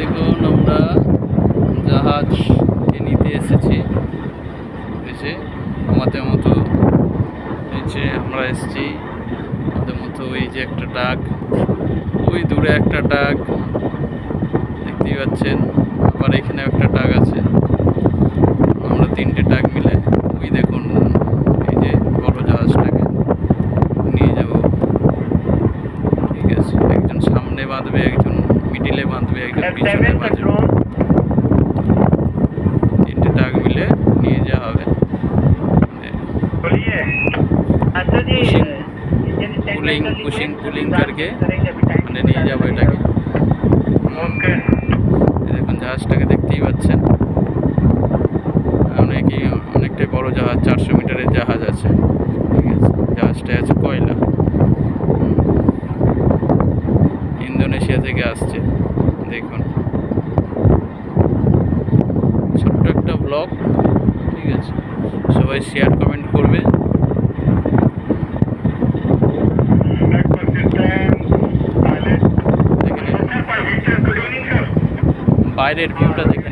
দেখুন আমরা জাহাজ নিতে এসেছি। এসে আমাদের মতো যে আমরা এসেছি। আমাদের মতো এই যে একটা ডাক ওই দূরে একটা ডাক দেখতেই পাচ্ছেন। আবার এখানে একটা ডাক আছে। আমরা তিনটে ডাক মিলে ওই দেখুন এই যে বড় জাহাজটাকে নিয়ে যাব। ঠিক আছে, একজন সামনে বাঁধবে, একজন মিডিলে বাঁধবে একদম পিছনে বাঁধবে তিনটে দাগ মিলে নিয়ে যাওয়া হবে। কুলিং কুশিং কুলিং করকে মানে নিয়ে যাব এটাকে। দেখুন জাহাজটাকে দেখতেই পাচ্ছেন। অনেকই অনেকটাই বড় জাহাজ চারশো মিটারের জাহাজ আছে। ঠিক আছে জাহাজটা আছে কয়লা। ইন্দোনেশিয়া থেকে আসছে। দেখুন। ছোট্ট একটা ব্লগ ঠিক আছে? সবাই শেয়ার কমেন্ট করবে। বাইরের ভিউটা দেখে